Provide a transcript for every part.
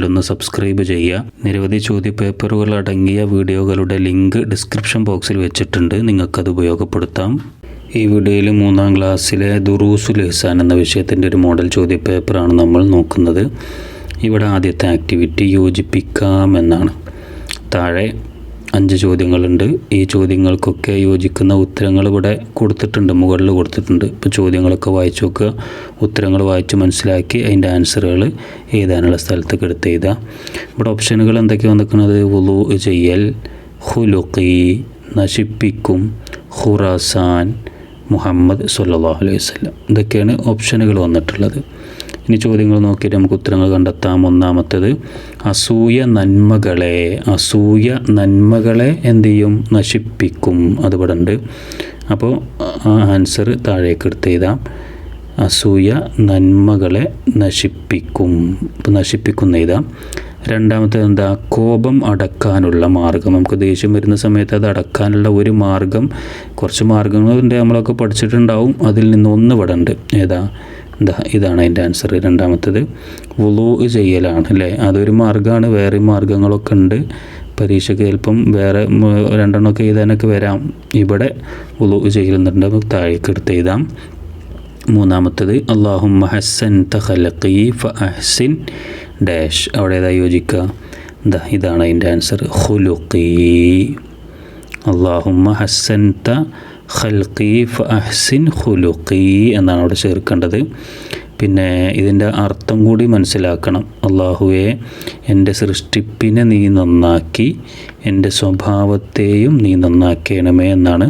ഒന്ന് സബ്സ്ക്രൈബ് ചെയ്യുക. നിരവധി ചോദ്യപേപ്പറുകൾ അടങ്ങിയ വീഡിയോകളുടെ ലിങ്ക് ഡിസ്ക്രിപ്ഷൻ ബോക്സിൽ വെച്ചിട്ടുണ്ട്. നിങ്ങൾക്കത് ഉപയോഗപ്പെടുത്താം. ഈ വീഡിയോയിൽ മൂന്നാം ക്ലാസ്സിലെ ദുറൂസുൽ ഇഹ്സാൻ എന്ന വിഷയത്തിന്റെ ഒരു മോഡൽ ചോദ്യപേപ്പറാണ് നമ്മൾ നോക്കുന്നത്. ഇവിടെ ആദ്യത്തെ ആക്ടിവിറ്റി യോജിപ്പിക്കാം എന്നാണ്. താഴെ അഞ്ച് ചോദ്യങ്ങളുണ്ട്. ഈ ചോദ്യങ്ങൾക്കൊക്കെ യോജിക്കുന്ന ഉത്തരങ്ങൾ ഇവിടെ കൊടുത്തിട്ടുണ്ട് മുകളിൽ കൊടുത്തിട്ടുണ്ട്. ഇപ്പോൾ ചോദ്യങ്ങളൊക്കെ വായിച്ചു നോക്കുക. ഉത്തരങ്ങൾ വായിച്ച് മനസ്സിലാക്കി അതിന്റെ ആൻസറുകൾ എഴുതാനുള്ള സ്ഥലത്തേക്ക് എടുത്ത് എഴുതുക. ഇവിടെ ഓപ്ഷനുകൾ എന്തൊക്കെയാണ് വന്നിരിക്കുന്നത്? വുളു ചെയ്യൽ ഹുലുഖി നശിപ്പിക്കും ഖുറാസാൻ മുഹമ്മദ് സല്ലല്ലാഹു അലൈഹി വസല്ലം. ഇതൊക്കെയാണ് ഓപ്ഷനുകൾ വന്നിട്ടുള്ളത്. ഇനി ചോദ്യങ്ങൾ നോക്കിയിട്ട് നമുക്ക് ഉത്തരങ്ങൾ കണ്ടെത്താം. ഒന്നാമത്തേത് അസൂയ നന്മകളെ അസൂയ നന്മകളെ എന്ത് ചെയ്യും? നശിപ്പിക്കും. അത് ഉണ്ട്. അപ്പോൾ ആ ആൻസർ താഴേക്ക് എടുത്ത് എഴുതാം. അസൂയ നന്മകളെ നശിപ്പിക്കും. നശിപ്പിക്കുന്ന എഴുതാം. രണ്ടാമത്തേത് എന്താ? കോപം അടക്കാനുള്ള മാർഗം. നമുക്ക് ദേഷ്യം വരുന്ന സമയത്ത് അത് അടക്കാനുള്ള ഒരു മാർഗം കുറച്ച് മാർഗങ്ങളുണ്ട് നമ്മളൊക്കെ പഠിച്ചിട്ടുണ്ടാവും. അതിൽ നിന്ന് ഒന്ന് ഇവിടെ ഉണ്ട്. ഏതാ? ഇതാണ് അതിന്റെ ആൻസർ രണ്ടാമത്തേത് വുളു ചെയ്യലാണ് അല്ലേ? അതൊരു മാർഗമാണ് വേറെ മാർഗങ്ങളൊക്കെ ഉണ്ട്. പരീക്ഷയ്ക്ക് ചിലപ്പം വേറെ രണ്ടെണ്ണം രണ്ടെണ്ണമൊക്കെ എഴുതാനൊക്കെ വരാം. ഇവിടെ വുളു ചെയ്യലുന്നുണ്ട് നമുക്ക് താഴേക്ക് എടുത്ത് എഴുതാം. മൂന്നാമത്തത് അള്ളാഹും ഹസ്സൻ തഖലഖി ഫ അഹ്സിൻ ഡാഷ്. അവിടെ ഏതാ യോജിക്കുക എന്താ ഇതാണ് അതിന്റെ ആൻസർ ഹുലുഖി അള്ളാഹുമ്മ ഹസ്സൻത ഖൽഖി ഫ അഹ്സിൻ ഖുലുഖി എന്നാണ് അവിടെ ചേർക്കേണ്ടത് പിന്നെ ഇതിന്റെ അർത്ഥം കൂടി മനസ്സിലാക്കണം. അള്ളാഹുവെ എന്റെ സൃഷ്ടിപ്പിനെ നീ നന്നാക്കി എന്റെ സ്വഭാവത്തെയും നീ നന്നാക്കണമേ എന്നാണ്.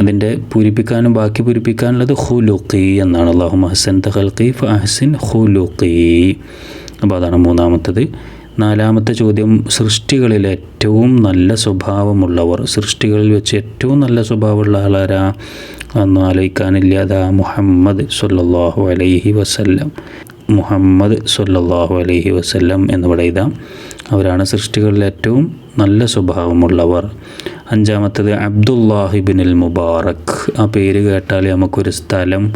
അതിന്റെ പൂരിപ്പിക്കാനും ബാക്കി പൂരിപ്പിക്കാനുള്ളത് ഹുലുഖി എന്നാണ്. അള്ളാഹു ഹസൻ തഹൽഖി അഹ്സിൻ ഹുലുഖി അപ്പോൾ അതാണ് മൂന്നാമത്തത്. നാലാമത്തെ ചോദ്യം സൃഷ്ടികളിൽ ഏറ്റവും നല്ല സ്വഭാവമുള്ളവർ. സൃഷ്ടികളിൽ വെച്ച് ഏറ്റവും നല്ല സ്വഭാവമുള്ള ആളാരാ? എന്ന് ആലോചിക്കാനില്ല. അതാ മുഹമ്മദ് സല്ലല്ലാഹു അലൈഹി വസല്ലം. മുഹമ്മദ് സല്ലല്ലാഹു അലൈഹി വസല്ലം എന്നിവിടെ എഴുതാം. അവരാണ് സൃഷ്ടികളിൽ ഏറ്റവും നല്ല സ്വഭാവമുള്ളവർ. അഞ്ചാമത്തത് അബ്ദുല്ലാഹിബിനിൽ മുബാറക്. ആ പേര് കേട്ടാൽ നമുക്കൊരു സ്ഥലം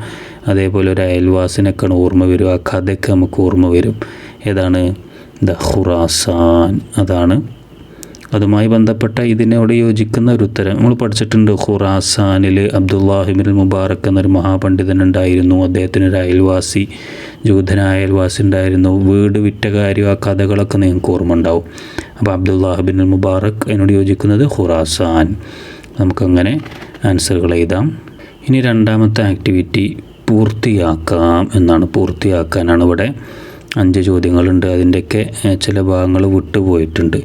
അതേപോലെ ഒരു അയൽവാസിനൊക്കെയാണ് ഓർമ്മ വരും ആ കഥയൊക്കെ നമുക്ക് ഓർമ്മ വരും. ഏതാണ്? ദ ഖുറാസാൻ. അതാണ്. അതുമായി ബന്ധപ്പെട്ട ഇതിനോട് യോജിക്കുന്ന ഒരു ഉത്തരം. നമ്മൾ പഠിച്ചിട്ടുണ്ട് ഖുറാസാനിൽ അബ്ദുല്ലാഹിബിൻ മുബാറക് എന്നൊരു മഹാപണ്ഡിതൻ ഉണ്ടായിരുന്നു അദ്ദേഹത്തിന് ഒരു അയൽവാസി ജൂതനായ അയൽവാസി ഉണ്ടായിരുന്നു. വീട് വിറ്റ കാര്യം ആ കഥകളൊക്കെ നിങ്ങൾക്ക് ഓർമ്മ ഉണ്ടാവും അപ്പോൾ അബ്ദുല്ലാഹിബിൻ മുബാറക് അതിനോട് യോജിക്കുന്നത് ഖുറാസാൻ. നമുക്കങ്ങനെ ആൻസറുകൾ എഴുതാം. ഇനി രണ്ടാമത്തെ ആക്ടിവിറ്റി പൂർത്തിയാക്കാം എന്നാണ്. പൂർത്തിയാക്കാനാണ് ഇവിടെ അഞ്ച് ചോദ്യങ്ങളുണ്ട്. അതിന്റെയൊക്കെ ചില ഭാഗങ്ങൾ വിട്ടുപോയിട്ടുണ്ട്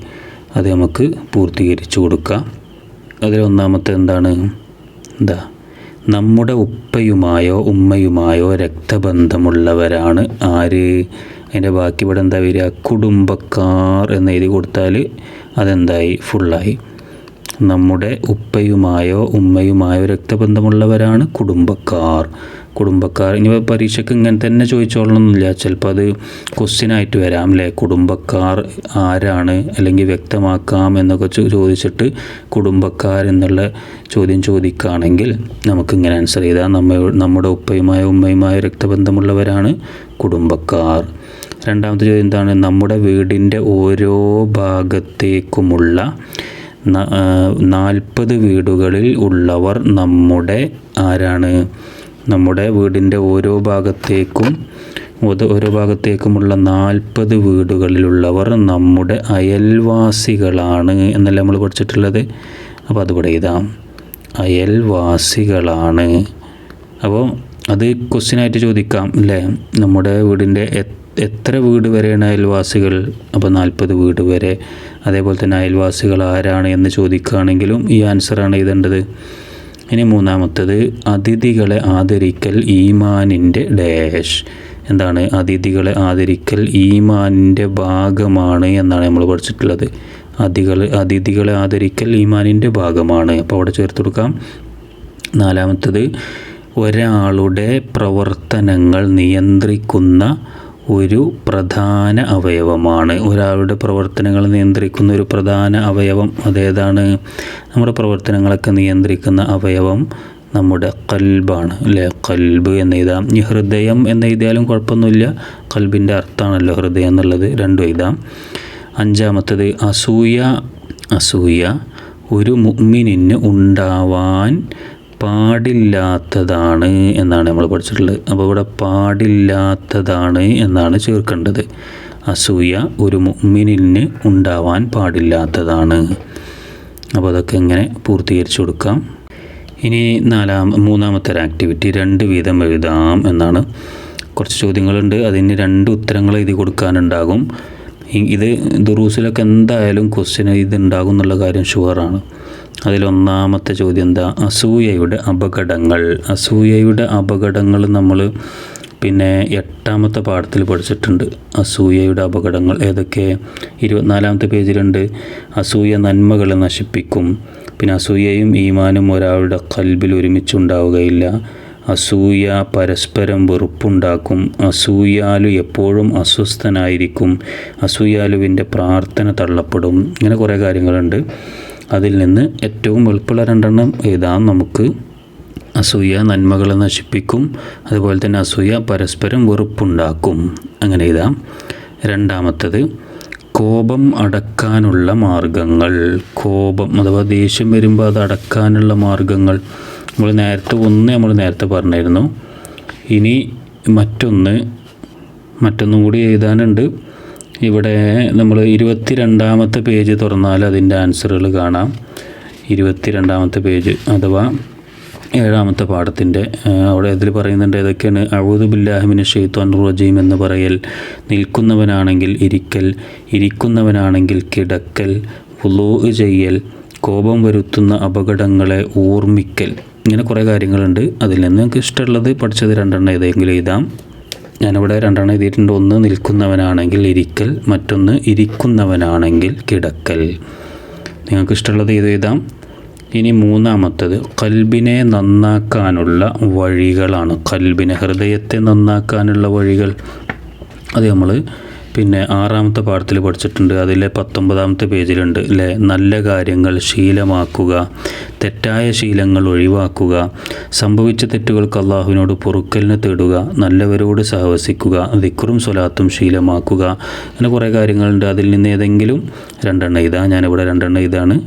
അത് നമുക്ക് പൂർത്തീകരിച്ചു കൊടുക്കാം. അതിലൊന്നാമത്തെ എന്താണ്? എന്താ നമ്മുടെ ഉപ്പയുമായോ ഉമ്മയുമായോ രക്തബന്ധമുള്ളവരാണ് ആര്? അതിന്റെ ബാക്കി ഇവിടെ എന്താ വരിക? കുടുംബക്കാർ എന്ന് എഴുതി കൊടുത്താൽ അതെന്തായി? ഫുള്ളായി. നമ്മുടെ ഉപ്പയുമായോ ഉമ്മയുമായോ രക്തബന്ധമുള്ളവരാണ് കുടുംബക്കാർ. കുടുംബക്കാർ. ഇനി പരീക്ഷയ്ക്ക് ഇങ്ങനെ തന്നെ ചോദിച്ചോളണമെന്നില്ല ചിലപ്പോൾ അത് ക്വസ്റ്റ്യനായിട്ട് വരാം അല്ലേ കുടുംബക്കാർ ആരാണ്? അല്ലെങ്കിൽ വ്യക്തമാക്കാം എന്നൊക്കെ ചോദിച്ചിട്ട് കുടുംബക്കാർ എന്നുള്ള ചോദ്യം ചോദിക്കുകയാണെങ്കിൽ നമുക്കിങ്ങനെ ആൻസർ ചെയ്താൽ നമ്മ നമ്മുടെ ഉപ്പയുമായ ഉമ്മയുമായ രക്തബന്ധമുള്ളവരാണ് കുടുംബക്കാർ. രണ്ടാമത്തെ ചോദ്യം എന്താണ്? നമ്മുടെ വീടിന്റെ ഓരോ ഭാഗത്തേക്കുമുള്ള നാൽപ്പത് വീടുകളിൽ ഉള്ളവർ നമ്മുടെ ആരാണ്? നമ്മുടെ വീടിന്റെ ഓരോ ഭാഗത്തേക്കും ഓരോ ഭാഗത്തേക്കുമുള്ള നാൽപ്പത് വീടുകളിലുള്ളവർ നമ്മുടെ അയൽവാസികളാണ് എന്നല്ല നമ്മൾ പഠിച്ചിട്ടുള്ളത്? അപ്പോൾ അതുകൂടെ എഴുതാം. അയൽവാസികളാണ്. അപ്പോൾ അത് ക്വസ്റ്റ്യനായിട്ട് ചോദിക്കാം അല്ലേ? നമ്മുടെ വീടിന്റെ എത്ര വീട് വരെയാണ് അയൽവാസികൾ? അപ്പോൾ നാൽപ്പത് വീട് വരെ. അതേപോലെ തന്നെ അയൽവാസികൾ ആരാണ് എന്ന് ചോദിക്കുകയാണെങ്കിലും ഈ ആൻസറാണ് എഴുതേണ്ടത്. ഇനി മൂന്നാമത്തത് അതിഥികളെ ആദരിക്കൽ ഈമാനിന്റെ ഡാഷ്. എന്താണ്? അതിഥികളെ ആദരിക്കൽ ഈമാനിന്റെ ഭാഗമാണ് എന്നാണ് നമ്മൾ പഠിച്ചിട്ടുള്ളത്. അതികൾ അതിഥികളെ ആദരിക്കൽ ഈമാനിന്റെ ഭാഗമാണ്. അപ്പോൾ അവിടെ ചേർത്ത് കൊടുക്കാം. നാലാമത്തത് ഒരാളുടെ പ്രവർത്തനങ്ങൾ നിയന്ത്രിക്കുന്ന ഒരു പ്രധാന അവയവമാണ്. ഒരാളുടെ പ്രവർത്തനങ്ങൾ നിയന്ത്രിക്കുന്ന ഒരു പ്രധാന അവയവം അതേതാണ്? നമ്മുടെ പ്രവർത്തനങ്ങളൊക്കെ നിയന്ത്രിക്കുന്ന അവയവം നമ്മുടെ കൽബാണ് അല്ലേ? കൽബ് എന്ന് എഴുതാം ഈ ഹൃദയം എന്ന് എഴുതിയാലും കുഴപ്പമൊന്നുമില്ല. കൽബിന്റെ അർത്ഥമാണല്ലോ ഹൃദയം എന്നുള്ളത്. രണ്ടും എഴുതാം. അഞ്ചാമത്തത് അസൂയ അസൂയ ഒരു മുഗ്മിനിന് ഉണ്ടാവാൻ പാടില്ലാത്തതാണ് എന്നാണ് നമ്മൾ പഠിച്ചിട്ടുള്ളത്. അപ്പോൾ ഇവിടെ പാടില്ലാത്തതാണ് എന്നാണ് ചേർക്കേണ്ടത്. അസൂയ ഒരു മുമ്മിനിന് ഉണ്ടാവാൻ പാടില്ലാത്തതാണ്. അപ്പോൾ അതൊക്കെ ഇങ്ങനെ പൂർത്തീകരിച്ചു കൊടുക്കാം? ഇനി നാലാം മൂന്നാമത്തെ ഒരു ആക്ടിവിറ്റി രണ്ട് വീതം എഴുതാം എന്നാണ്. കുറച്ച് ചോദ്യങ്ങളുണ്ട്. അതിന് രണ്ട് ഉത്തരങ്ങൾ എഴുതി കൊടുക്കാനുണ്ടാകും. ഇത് ദുറൂസിലൊക്കെ എന്തായാലും ക്വസ്റ്റ്യൻ ഇതുണ്ടാകും എന്നുള്ള കാര്യം ഷുവറാണ് അതിലൊന്നാമത്തെ ചോദ്യം എന്താ? അസൂയയുടെ അപകടങ്ങൾ. അസൂയയുടെ അപകടങ്ങൾ നമ്മൾ പിന്നെ എട്ടാമത്തെ പാഠത്തിൽ പഠിച്ചിട്ടുണ്ട്. അസൂയയുടെ അപകടങ്ങൾ ഏതൊക്കെ? ഇരുപത്തിനാലാമത്തെ പേജിലുണ്ട്. അസൂയ നന്മകളെ നശിപ്പിക്കും. പിന്നെ അസൂയയും ഈമാനും ഒരാളുടെ കൽബിൽ ഒരുമിച്ചുണ്ടാവുകയില്ല. അസൂയ പരസ്പരം വെറുപ്പുണ്ടാക്കും. അസൂയാലു എപ്പോഴും അസ്വസ്ഥനായിരിക്കും. അസൂയാലുവിന്റെ പ്രാർത്ഥന തള്ളപ്പെടും. ഇങ്ങനെ കുറേ കാര്യങ്ങളുണ്ട്. അതിൽ നിന്ന് ഏറ്റവും എളുപ്പമുള്ള രണ്ടെണ്ണം എഴുതാം നമുക്ക്? അസൂയ നന്മകളെ നശിപ്പിക്കും. അതുപോലെ തന്നെ അസൂയ പരസ്പരം വെറുപ്പുണ്ടാക്കും. അങ്ങനെ എഴുതാം രണ്ടാമത്തത് കോപം അടക്കാനുള്ള മാർഗങ്ങൾ. കോപം അഥവാ ദേഷ്യം വരുമ്പോൾ അത് അടക്കാനുള്ള മാർഗങ്ങൾ. നമ്മൾ നേരത്തെ ഒന്ന് നമ്മൾ നേരത്തെ പറഞ്ഞിരുന്നു. ഇനി മറ്റൊന്ന് മറ്റൊന്നും കൂടി എഴുതാനുണ്ട്. ഇവിടെ നമ്മൾ ഇരുപത്തി രണ്ടാമത്തെ പേജ് തുറന്നാൽ അതിന്റെ ആൻസറുകൾ കാണാം. ഇരുപത്തി രണ്ടാമത്തെ പേജ് അഥവാ ഏഴാമത്തെ പാഠത്തിന്റെ അവിടെ അതിൽ പറയുന്നുണ്ട് ഏതൊക്കെയാണ്? അഴുതു ബില്ലാഹിമിന് ഷെയ്ത്വാൻ റജീം എന്ന് പറയൽ നിൽക്കുന്നവനാണെങ്കിൽ ഇരിക്കൽ ഇരിക്കുന്നവനാണെങ്കിൽ കിടക്കൽ ഉലോ ചെയ്യൽ കോപം വരുത്തുന്ന അപകടങ്ങളെ ഓർമ്മിക്കൽ ഇങ്ങനെ കുറേ കാര്യങ്ങളുണ്ട്. അതിൽ നിന്ന് നിങ്ങൾക്ക് ഇഷ്ടമുള്ളത് പഠിച്ചത് രണ്ടെണ്ണം ഏതെങ്കിലും എഴുതാം. ഞാനിവിടെ രണ്ടെണ്ണം എഴുതിയിട്ടുണ്ട്. ഒന്ന് നിൽക്കുന്നവനാണെങ്കിൽ ഇരിക്കൽ മറ്റൊന്ന് ഇരിക്കുന്നവനാണെങ്കിൽ കിടക്കൽ. നിങ്ങൾക്ക് ഇഷ്ടമുള്ളത് ഏത് എഴുതാം. ഇനി മൂന്നാമത്തത് കൽബിനെ നന്നാക്കാനുള്ള വഴികളാണ്. കൽബിനെ ഹൃദയത്തെ നന്നാക്കാനുള്ള വഴികൾ. അത് നമ്മൾ പിന്നെ ആറാമത്തെ പാഠത്തിൽ പഠിച്ചിട്ടുണ്ട്. അതിലെ പത്തൊമ്പതാമത്തെ പേജിലുണ്ട്. അല്ലേ നല്ല കാര്യങ്ങൾ ശീലമാക്കുക തെറ്റായ ശീലങ്ങൾ ഒഴിവാക്കുക സംഭവിച്ച തെറ്റുകൾക്ക് അള്ളാഹുവിനോട് പൊറുക്കലിനെ തേടുക നല്ലവരോട് സഹവസിക്കുക ദിക്റും സ്വലാത്തും ശീലമാക്കുക അങ്ങനെ കുറേ കാര്യങ്ങളുണ്ട്. അതിൽ നിന്ന് ഏതെങ്കിലും രണ്ടെണ്ണം ഇതാ ഞാനിവിടെ രണ്ടെണ്ണം ഇതാണ്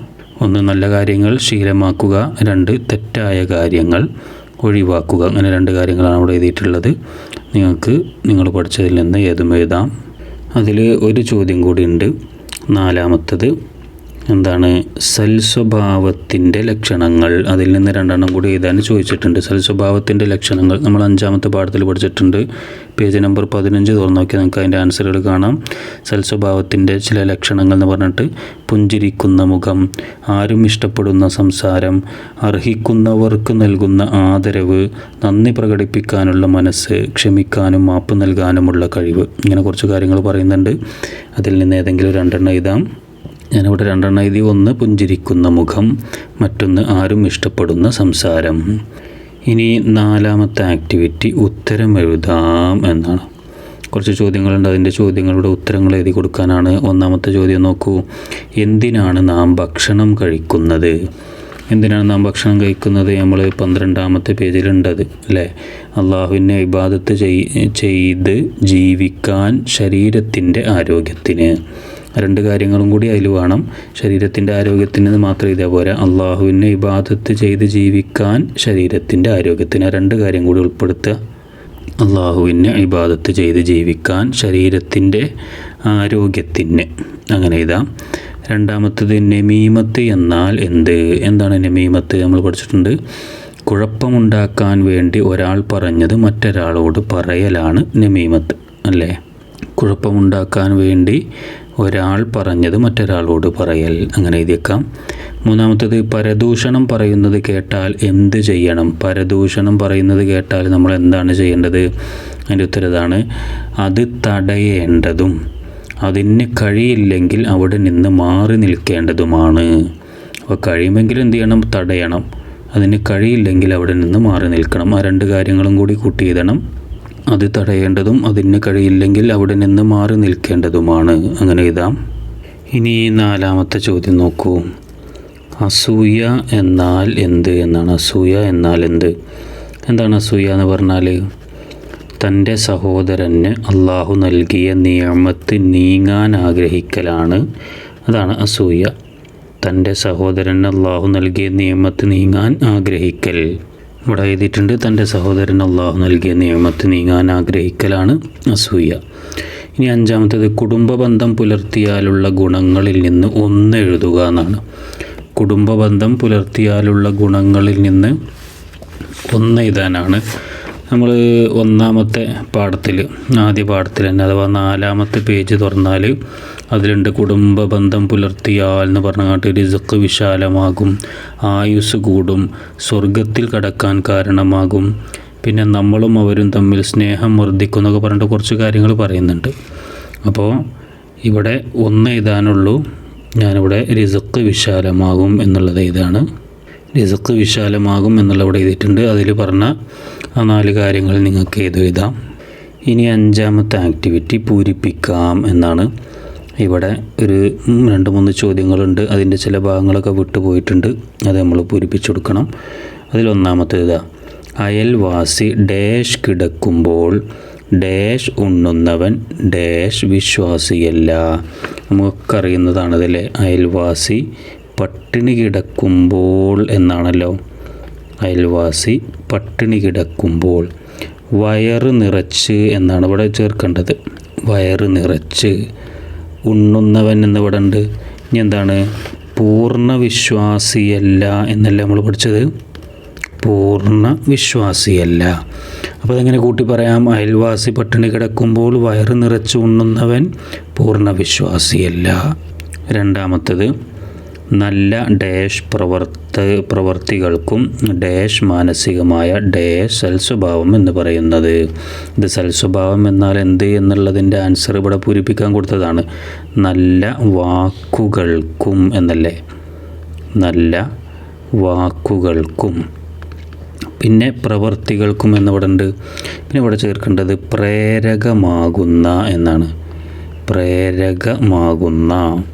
ഒന്ന് നല്ല കാര്യങ്ങൾ ശീലമാക്കുക. രണ്ട് തെറ്റായ കാര്യങ്ങൾ ഒഴിവാക്കുക. അങ്ങനെ രണ്ട് കാര്യങ്ങളാണ് അവിടെ എഴുതിയിട്ടുള്ളത്. നിങ്ങൾക്ക് നിങ്ങൾ പഠിച്ചതിൽ നിന്ന് ഏതും എഴുതാം. അതിൽ ഒരു ചോദ്യം കൂടി ഉണ്ട്. നാലാമത്തത് എന്താണ് സൽസ്വഭാവത്തിന്റെ ലക്ഷണങ്ങൾ? അതിൽ നിന്ന് രണ്ടെണ്ണം കൂടി എഴുതാൻ ചോദിച്ചിട്ടുണ്ട്. സൽസ്വഭാവത്തിന്റെ ലക്ഷണങ്ങൾ നമ്മൾ അഞ്ചാമത്തെ പാഠത്തിൽ പഠിച്ചിട്ടുണ്ട്. പേജ് നമ്പർ പതിനഞ്ച് തുറന്നു നോക്കിയാൽ നമുക്ക് അതിന്റെ ആൻസറുകൾ കാണാം. സൽസ്വഭാവത്തിന്റെ ചില ലക്ഷണങ്ങൾ എന്ന് പറഞ്ഞിട്ട് പുഞ്ചിരിക്കുന്ന മുഖം ആരും ഇഷ്ടപ്പെടുന്ന സംസാരം അർഹിക്കുന്നവർക്ക് നൽകുന്ന ആദരവ് നന്ദി പ്രകടിപ്പിക്കാനുള്ള മനസ്സ് ക്ഷമിക്കാനും മാപ്പ് നൽകാനുമുള്ള കഴിവ്. ഇങ്ങനെ കുറച്ച് കാര്യങ്ങൾ പറയുന്നുണ്ട്. അതിൽ നിന്ന് ഏതെങ്കിലും രണ്ടെണ്ണം എഴുതാം. ഞാനിവിടെ രണ്ടെണ്ണം എഴുതി. ഒന്ന് പുഞ്ചിരിക്കുന്ന മുഖം മറ്റൊന്ന് ആരും ഇഷ്ടപ്പെടുന്ന സംസാരം. ഇനി നാലാമത്തെ ആക്ടിവിറ്റി ഉത്തരം എഴുതാം എന്നാണ്. കുറച്ച് ചോദ്യങ്ങളുണ്ട്. അതിന്റെ ചോദ്യങ്ങളുടെ ഉത്തരങ്ങൾ എഴുതി കൊടുക്കാനാണ് ഒന്നാമത്തെ ചോദ്യം. നോക്കൂ. എന്തിനാണ് നാം ഭക്ഷണം കഴിക്കുന്നത്? എന്തിനാണ് നാം ഭക്ഷണം കഴിക്കുന്നത്? നമ്മൾ പന്ത്രണ്ടാമത്തെ പേജിലുണ്ടത് അല്ലേ? അള്ളാഹുവിനെ ഇബാദത്ത് ചെയ് ചെയ്ത് ജീവിക്കാൻ ശരീരത്തിന്റെ ആരോഗ്യത്തിന്. രണ്ട് കാര്യങ്ങളും കൂടി അതിൽ വേണം. ശരീരത്തിന്റെ ആരോഗ്യത്തിന് മാത്രം ഇതേ പോരാ അള്ളാഹുവിനെ ഇബാദത്ത് ചെയ്ത് ജീവിക്കാൻ ശരീരത്തിന്റെ ആരോഗ്യത്തിന് രണ്ട് കാര്യം കൂടി ഉൾപ്പെടുത്തുക. അള്ളാഹുവിനെ ഇബാദത്ത് ചെയ്ത് ജീവിക്കാൻ ശരീരത്തിന്റെ ആരോഗ്യത്തിന്. അങ്ങനെ ഇതാ. രണ്ടാമത്തത് നെമീമത്ത് എന്നാൽ എന്ത്? എന്താണ് നെമീമത്ത്? നമ്മൾ പഠിച്ചിട്ടുണ്ട്. കുഴപ്പമുണ്ടാക്കാൻ വേണ്ടി ഒരാൾ പറഞ്ഞത് മറ്റൊരാളോട് പറയലാണ് നെമീമത്ത്. അല്ലേ? കുഴപ്പമുണ്ടാക്കാൻ വേണ്ടി ഒരാൾ പറഞ്ഞത് മറ്റൊരാളോട് പറയൽ. അങ്ങനെ എഴുതിയേക്കാം. മൂന്നാമത്തേത് പരദൂഷണം പറയുന്നത് കേട്ടാൽ എന്ത് ചെയ്യണം? പരദൂഷണം പറയുന്നത് കേട്ടാൽ നമ്മൾ എന്താണ് ചെയ്യേണ്ടത്? അതിന്റെ ഉത്തരതാണ് അത് തടയേണ്ടതും അതിന് കഴിയില്ലെങ്കിൽ അവിടെ നിന്ന് മാറി നിൽക്കേണ്ടതുമാണ്. അപ്പോൾ കഴിയുമെങ്കിൽ എന്ത് ചെയ്യണം? തടയണം. അതിന് കഴിയില്ലെങ്കിൽ അവിടെ നിന്ന് മാറി നിൽക്കണം. ആ രണ്ട് കാര്യങ്ങളും കൂടി കൂട്ടി എഴുതണം. അത് തടയേണ്ടതും അതിന് കഴിയില്ലെങ്കിൽ അവിടെ നിന്ന് മാറി നിൽക്കേണ്ടതുമാണ്. അങ്ങനെ എഴുതാം ഇനി നാലാമത്തെ ചോദ്യം നോക്കൂ. അസൂയ എന്നാൽ എന്ത് എന്നാണ്. അസൂയ എന്നാൽ എന്ത്? എന്താണ് അസൂയ എന്ന് പറഞ്ഞാൽ തന്റെ സഹോദരന് അള്ളാഹു നൽകിയ നിയമത്ത് നീങ്ങാൻ ആഗ്രഹിക്കലാണ്. അതാണ് അസൂയ. തന്റെ സഹോദരന് അള്ളാഹു നൽകിയ നിയമത്ത് നീങ്ങാൻ ആഗ്രഹിക്കൽ. ഇവിടെ എഴുതിയിട്ടുണ്ട് തന്റെ സഹോദരൻ അള്ളാഹു നൽകിയ നിയമത്ത് നീങ്ങാൻ ആഗ്രഹിക്കലാണ് അസൂയ. ഇനി അഞ്ചാമത്തേത് കുടുംബ ബന്ധം പുലർത്തിയാലുള്ള ഗുണങ്ങളിൽ നിന്ന് ഒന്ന് എഴുതുക എന്നാണ്. കുടുംബ ബന്ധം പുലർത്തിയാലുള്ള ഗുണങ്ങളിൽ നിന്ന് ഒന്ന് എഴുതാനാണ്. നമ്മൾ ഒന്നാമത്തെ പാഠത്തിൽ ആദ്യ പാഠത്തിൽ തന്നെ അഥവാ നാലാമത്തെ പേജ് തുറന്നാൽ അതിലുണ്ട് കുടുംബ ബന്ധം പുലർത്തിയാൽ എന്ന് പറഞ്ഞാട്ട് റിസക്ക് വിശാലമാകും ആയുസ് കൂടും സ്വർഗത്തിൽ കടക്കാൻ കാരണമാകും. പിന്നെ നമ്മളും അവരും തമ്മിൽ സ്നേഹം വർദ്ധിക്കും എന്നൊക്കെ പറഞ്ഞിട്ട് കുറച്ച് കാര്യങ്ങൾ പറയുന്നുണ്ട്. അപ്പോൾ ഇവിടെ ഒന്ന് എഴുതാനുള്ളൂ. ഞാനിവിടെ റിസക്ക് വിശാലമാകും എന്നുള്ളത് ഇതാണ് റിസക്ക് വിശാലമാകും എന്നുള്ള ഇവിടെ എഴുതിയിട്ടുണ്ട്. അതിൽ പറഞ്ഞ ആ നാല് കാര്യങ്ങൾ നിങ്ങൾക്ക് എഴുതാം. ഇനി അഞ്ചാമത്തെ ആക്ടിവിറ്റി പൂരിപ്പിക്കാം എന്നാണ്. ഇവിടെ ഒരു രണ്ട് മൂന്ന് ചോദ്യങ്ങളുണ്ട്. അതിന്റെ ചില ഭാഗങ്ങളൊക്കെ വിട്ടുപോയിട്ടുണ്ട് അത് നമ്മൾ പൂരിപ്പിച്ചു കൊടുക്കണം. അതിലൊന്നാമത്തെ ഇതാ. അയൽവാസി ഡാഷ് കിടക്കുമ്പോൾ ഡാഷ് ഉണ്ണുന്നവൻ ഡാഷ് വിശ്വാസിയല്ല. നമുക്കൊക്കെ അറിയുന്നതാണതല്ലേ അയൽവാസി പട്ടിണി കിടക്കുമ്പോൾ എന്നാണല്ലോ. അയൽവാസി പട്ടിണി കിടക്കുമ്പോൾ വയറ് നിറച്ച് എന്നാണ് ഇവിടെ ചേർക്കേണ്ടത്. വയറ് നിറച്ച്. ഉണ്ണുന്നവൻ എന്നിവിടെ ഉണ്ട് ഇനി എന്താണ്? പൂർണ വിശ്വാസിയല്ല എന്നല്ല നമ്മൾ പഠിച്ചത്? പൂർണ വിശ്വാസിയല്ല അപ്പോൾ അതെങ്ങനെ കൂട്ടി പറയാം? അയൽവാസി പട്ടിണി കിടക്കുമ്പോൾ വയറ് നിറച്ച് ഉണ്ണുന്നവൻ പൂർണ വിശ്വാസിയല്ല രണ്ടാമത്തത് നല്ല ഡാഷ് പ്രവർത്ത പ്രവർത്തികൾക്കും ഡേഷ് മാനസികമായ ഡേഷ് സൽസ്വഭാവം എന്ന് പറയുന്നത്. ഇത് സൽസ്വഭാവം എന്നാൽ എന്ത് എന്നുള്ളതിന്റെ ആൻസർ ഇവിടെ പൂരിപ്പിക്കാൻ കൊടുത്തതാണ്. നല്ല വാക്കുകൾക്കും എന്നല്ലേ? നല്ല വാക്കുകൾക്കും. പിന്നെ പ്രവർത്തികൾക്കും എന്നിവിടെ ഉണ്ട്. പിന്നെ ഇവിടെ ചേർക്കേണ്ടത് പ്രേരകമാകുന്ന എന്നാണ്. പ്രേരകമാകുന്ന.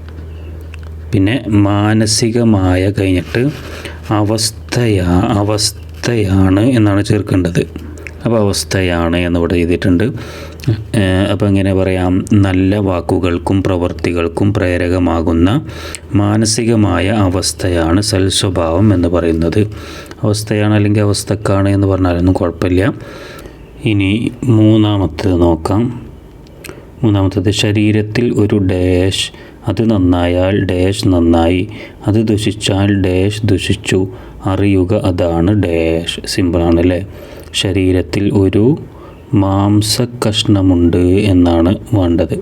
പിന്നെ മാനസികമായ കഴിഞ്ഞിട്ട് അവസ്ഥയാ അവസ്ഥയാണ് എന്നാണ് ചേർക്കേണ്ടത്. അപ്പോൾ അവസ്ഥയാണ് എന്നിവിടെ എഴുതിയിട്ടുണ്ട്. അപ്പോൾ എങ്ങനെ പറയാം? നല്ല വാക്കുകൾക്കും പ്രവർത്തികൾക്കും പ്രേരകമാകുന്ന മാനസികമായ അവസ്ഥയാണ് സൽസ്വഭാവം എന്ന് പറയുന്നത്. അവസ്ഥയാണ് അല്ലെങ്കിൽ അവസ്ഥക്കാണ് എന്ന് പറഞ്ഞാലൊന്നും കുഴപ്പമില്ല. ഇനി മൂന്നാമത്തേത് നോക്കാം. മൂന്നാമത്തത് ശരീരത്തിൽ ഒരു ഡാഷ് അത് നന്നായാൽ ഡാഷ് നന്നായി അത് ദുഷിച്ചാൽ ഡാഷ് ദുഷിച്ചു അറിയുക അതാണ് ഡാഷ്. സിമ്പിളാണ് അല്ലേ ശരീരത്തിൽ ഒരു മാംസക്കഷ്ണമുണ്ട് എന്നാണ് വേണ്ടത്.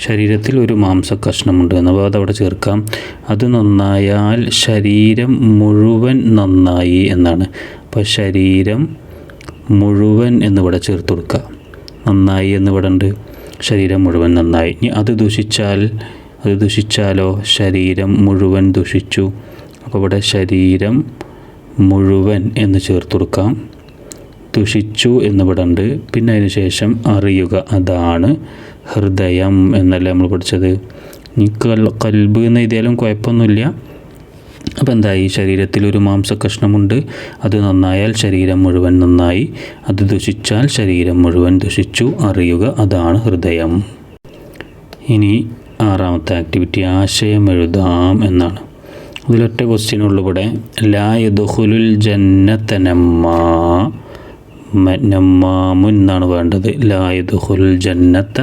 ശരീരത്തിൽ ഒരു മാംസക്കഷ്ണമുണ്ട് എന്ന് അതവിടെ ചേർക്കാം. അത് നന്നായാൽ ശരീരം മുഴുവൻ നന്നായി എന്നാണ്. അപ്പോൾ ശരീരം മുഴുവൻ എന്നിവിടെ ചേർത്ത് കൊടുക്കുക നന്നായി എന്നിവിടെ ഉണ്ട് ശരീരം മുഴുവൻ നന്നായി. ഇനി അത് ദുഷിച്ചാൽ അത് ദുഷിച്ചാലോ? ശരീരം മുഴുവൻ ദുഷിച്ചു. അപ്പോൾ ഇവിടെ ശരീരം മുഴുവൻ എന്ന് ചേർത്ത് കൊടുക്കാം. ദുഷിച്ചു എന്നിവിടെ ഉണ്ട്. പിന്നെ അതിന് ശേഷം അറിയുക അതാണ് ഹൃദയം എന്നല്ലേ നമ്മൾ പഠിച്ചത്. ഇനി കൽ കൽബ് എന്ന് എഴുതിയാലും കുഴപ്പമൊന്നുമില്ല. അപ്പോൾ എന്തായി? ശരീരത്തിൽ ഒരു മാംസകഷ്ണമുണ്ട്. അത് നന്നായാൽ ശരീരം മുഴുവൻ നന്നായി. അത് ദുഷിച്ചാൽ ശരീരം മുഴുവൻ ദുഷിച്ചു. അറിയുക അതാണ് ഹൃദയം. ഇനി ആറാമത്തെ ആക്ടിവിറ്റി ആശയം എഴുതാം എന്നാണ്. അതിലൊറ്റ ക്വസ്റ്റ്യൻ ഉള്ളിവിടെ ലാ ജന്നത്തനമ്മാ നമ്മാമുൻ എന്നാണ് വേണ്ടത്. ലാ യദുഹുലുൽ ജന്നത്ത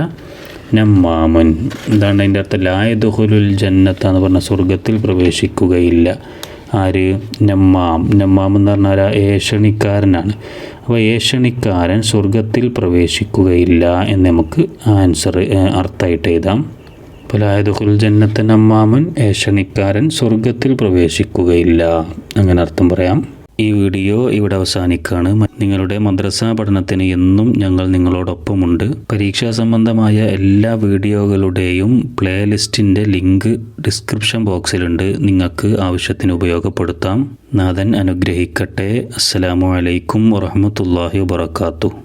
നമ്മാമുൻ എന്താണ് അതിന്റെ അർത്ഥം. ലായദുഹുലുൽ ജന്നത്ത എന്ന് പറഞ്ഞാൽ സ്വർഗത്തിൽ പ്രവേശിക്കുകയില്ല. ആര്? നമ്മാം. നമ്മാം എന്ന് പറഞ്ഞാൽ ഏഷണിക്കാരനാണ്. അപ്പോൾ ഏഷണിക്കാരൻ സ്വർഗത്തിൽ പ്രവേശിക്കുകയില്ല എന്ന് നമുക്ക് ആൻസർ അർത്ഥമായിട്ട് എഴുതാം. പലായതുഹുൽ ജന്നത്തൻ അമ്മാമൻ ഏഷണിക്കാരൻ സ്വർഗത്തിൽ പ്രവേശിക്കുകയില്ല. അങ്ങനെ അർത്ഥം പറയാം. ഈ വീഡിയോ ഇവിടെ അവസാനിക്കുകയാണ്. നിങ്ങളുടെ മദ്രസ പഠനത്തിന് എന്നും ഞങ്ങൾ നിങ്ങളോടൊപ്പമുണ്ട്. പരീക്ഷാ സംബന്ധമായ എല്ലാ വീഡിയോകളുടെയും പ്ലേലിസ്റ്റിന്റെ ലിങ്ക് ഡിസ്ക്രിപ്ഷൻ ബോക്സിലുണ്ട്. നിങ്ങൾക്ക് ആവശ്യത്തിന് ഉപയോഗപ്പെടുത്താം. നാഥൻ അനുഗ്രഹിക്കട്ടെ. അസ്സലാമു അലൈക്കും വറഹമത്തല്ലാഹി വാത്തു